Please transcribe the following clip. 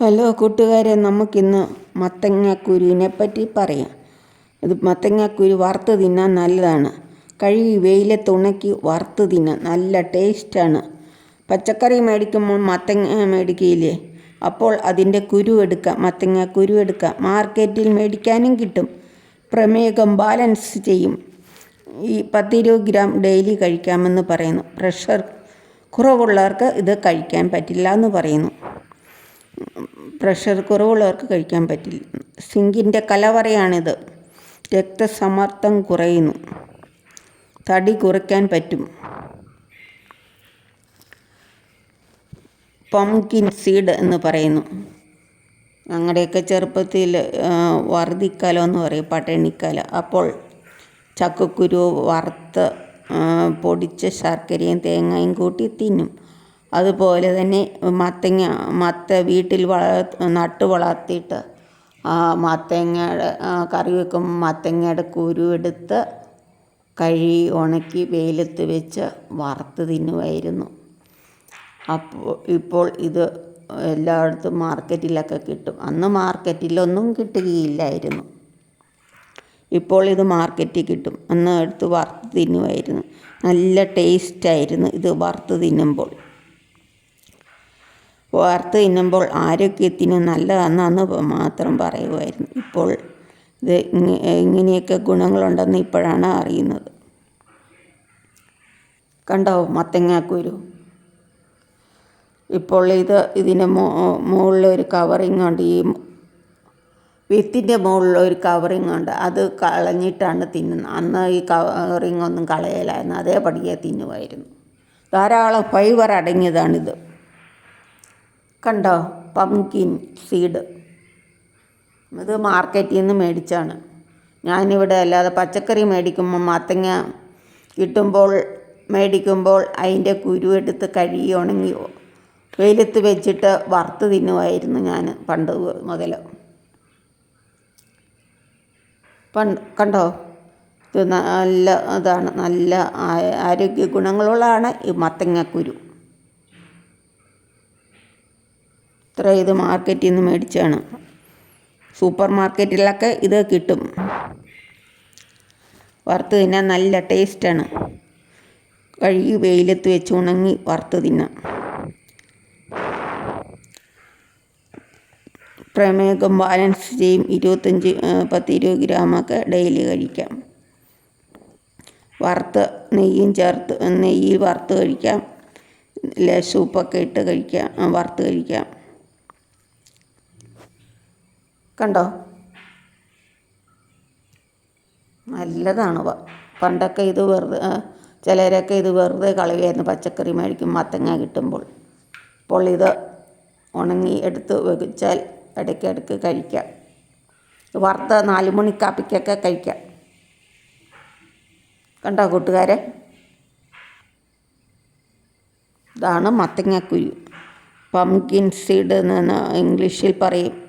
Hello കൂട്ടുകാരെ നമുക്കിന്ന് മത്തങ്ങാക്കുരുവിനെ പറ്റി പറയാം. ഇത് മത്തങ്ങാക്കുരു വറുത്ത് തിന്നാൻ നല്ലതാണ്. കഴുകി വെയിലത്ത് ഉണക്കി വറുത്ത് തിന്നാൻ നല്ല ടേസ്റ്റാണ്. പച്ചക്കറി മേടിക്കുമ്പോൾ മത്തങ്ങ മേടിക്കുകയില്ലേ അപ്പോൾ അതിന്റെ കുരു എടുക്കാം മത്തങ്ങ കുരു എടുക്കാം. മാർക്കറ്റിൽ മേടിക്കാനും കിട്ടും. പ്രമേഹം ബാലൻസ് ചെയ്യും. ഈ പത്തിരുപത് ഗ്രാം ഡെയിലി കഴിക്കാമെന്ന് പറയുന്നു. പ്രഷർ കുറവുള്ളവർക്ക് ഇത് കഴിക്കാൻ പറ്റില്ല എന്ന് പറയുന്നു. പ്രഷർ കുറവുള്ളവർക്ക് കഴിക്കാൻ പറ്റില്ല. സിങ്കിന്റെ കലവറയാണിത്. രക്തസമ്മർദ്ദം കുറയുന്നു. തടി കുറയ്ക്കാൻ പറ്റും. പംകിൻ സീഡ് എന്ന് പറയുന്നു. ഞങ്ങളുടെയൊക്കെ ചെറുപ്പത്തിൽ വറുതിക്കാലം എന്ന് പറയും പട്ടണിക്കല. അപ്പോൾ ചക്കക്കുരു വറുത്ത് പൊടിച്ച ശർക്കരയും തേങ്ങയും കൂട്ടി തിന്നും. അതുപോലെ തന്നെ മത്തങ്ങ മത്ത വീട്ടിൽ വള നട്ട് വളർത്തിയിട്ട് മത്തങ്ങയുടെ കറി വെക്കും. മത്തങ്ങയുടെ കുരു എടുത്ത് കഴുകി ഉണക്കി വെയിലത്ത് വെച്ച് വറുത്ത് തിന്നുമായിരുന്നു. അപ്പോൾ ഇപ്പോൾ ഇത് എല്ലായിടത്തും മാർക്കറ്റിലൊക്കെ കിട്ടും. അന്ന് മാർക്കറ്റിലൊന്നും കിട്ടുകയില്ലായിരുന്നു. ഇപ്പോൾ ഇത് മാർക്കറ്റിൽ കിട്ടും. അന്ന് എടുത്ത് വറുത്ത് തിന്നുമായിരുന്നു. നല്ല ടേസ്റ്റായിരുന്നു ഇത് വറുത്ത് തിന്നുമ്പോൾ. വറുത്ത് തിന്നുമ്പോൾ ആരോഗ്യത്തിന് നല്ലതാണെന്ന് മാത്രം പറയുമായിരുന്നു ഇപ്പോൾ ഇത് ഇങ്ങനെയൊക്കെ ഗുണങ്ങളുണ്ടെന്ന് ഇപ്പോഴാണ് അറിയുന്നത്. കണ്ടോ മത്തങ്ങാക്കുരു? ഇപ്പോൾ ഇത് ഇതിന്റെ മുകളിൽ ഒരു കവറിങ് ഉണ്ട്. ഈ വിത്തിന്റെ മുകളിൽ ഒരു കവറിങ് ഉണ്ട്. അത് കളഞ്ഞിട്ടാണ് തിന്നുന്നത്. അന്ന് ഈ കവറിങ് ഒന്നും കളയലായിരുന്നു. അതേപടിയെ തിന്നുമായിരുന്നു ധാരാളം ഫൈബർ അടങ്ങിയതാണിത്. കണ്ടോ? പംകിൻ സീഡ് ഇത് മാർക്കറ്റിൽ നിന്ന് മേടിച്ചാണ്. ഞാനിവിടെ അല്ലാതെ പച്ചക്കറി മേടിക്കുമ്പോൾ മത്തങ്ങ കിട്ടുമ്പോൾ മേടിക്കുമ്പോൾ അതിന്റെ കുരുവെടുത്ത് കഴുകി ഉണങ്ങി വെയിലത്ത് വെച്ചിട്ട് വറുത്ത് തിന്നുമായിരുന്നു ഞാൻ പണ്ട് മുതൽ പണ്ട് കണ്ടോ? ഇത് നല്ല ഇതാണ് നല്ല ആരോഗ്യ ഗുണങ്ങളുള്ളതാണ് ഈ മത്തങ്ങക്കുരു ഇത്ര ഇത് മാർക്കറ്റിൽ നിന്ന് മേടിച്ചാണ്. സൂപ്പർ മാർക്കറ്റിലൊക്കെ ഇത് കിട്ടും. വറുത്ത് തിന്നാൻ നല്ല ടേസ്റ്റാണ്. കഴുകി വെയിലത്ത് വെച്ച് ഉണങ്ങി വറുത്ത് തിന്നാം. പ്രമേഹം ബാലൻസ് ചെയ്യും. ഇരുപത്തഞ്ച് പത്ത് ഇരുപത് ഗ്രാമൊക്കെ ഡെയിലി കഴിക്കാം. വറുത്ത് നെയ്യും ചേർത്ത് നെയ്യ് വറുത്ത് കഴിക്കാം. ലേശം ഉപ്പൊക്കെ ഇട്ട് കഴിക്കാം വറുത്ത് കഴിക്കാം. കണ്ടോ? നല്ലതാണ് പണ്ടൊക്കെ ഇത് വെറുതെ ചിലരൊക്കെ ഇത് വെറുതെ കളയുമായിരുന്നു പച്ചക്കറി മേടിക്കും മത്തങ്ങ കിട്ടുമ്പോൾ. ഇപ്പോൾ ഇത് ഉണങ്ങി എടുത്ത് വെച്ചാൽ ഇടയ്ക്കിടയ്ക്ക് കഴിക്കാം. വറുത്ത നാല് മണി കാപ്പിക്കൊക്കെ കഴിക്കാം. കണ്ടോ കൂട്ടുകാരെ? ഇതാണ് മത്തങ്ങക്കുരു. പംകിൻ സീഡ് എന്ന് ഇംഗ്ലീഷിൽ പറയും.